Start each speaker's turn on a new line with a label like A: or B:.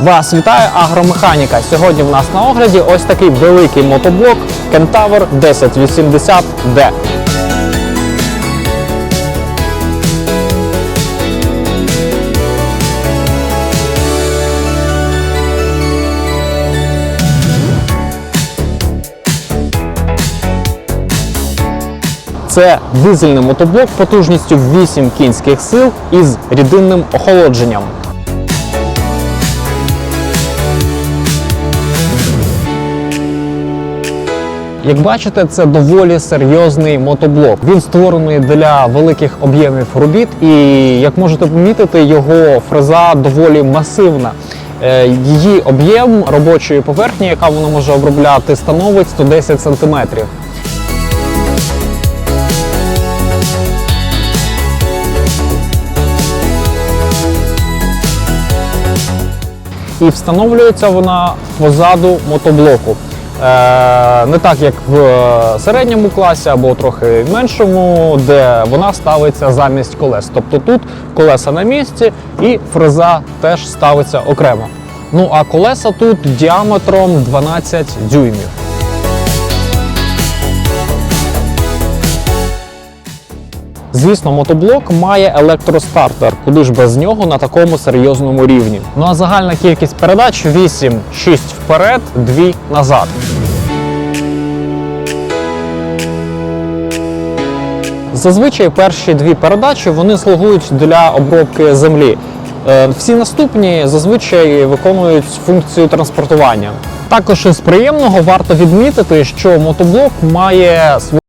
A: Вас вітає агромеханіка. Сьогодні в нас на огляді ось такий великий мотоблок Kentaur 1080D. Це дизельний мотоблок потужністю 8 кінських сил із рідинним охолодженням. Як бачите, це доволі серйозний мотоблок. Він створений для великих об'ємів робіт, і як можете помітити, його фреза доволі масивна. Е, Її об'єм робочої поверхні, яка вона може обробляти, становить 110 см. і встановлюється вона позаду мотоблоку. Е, не так, як в середньому класі або трохи меншому, де вона ставиться замість колес. Тобто тут колеса на місці і фреза теж ставиться окремо. Ну а колеса тут діаметром 12 дюймів. Звісно, мотоблок має електростартер, куди ж без нього на такому серйозному рівні. Ну а загальна кількість передач 8, 6 вперед, 2 назад. Зазвичай перші дві передачі вони слугують для обробки землі. Е, Всі наступні зазвичай виконують функцію транспортування. Також із приємного варто відмітити, що мотоблок має свою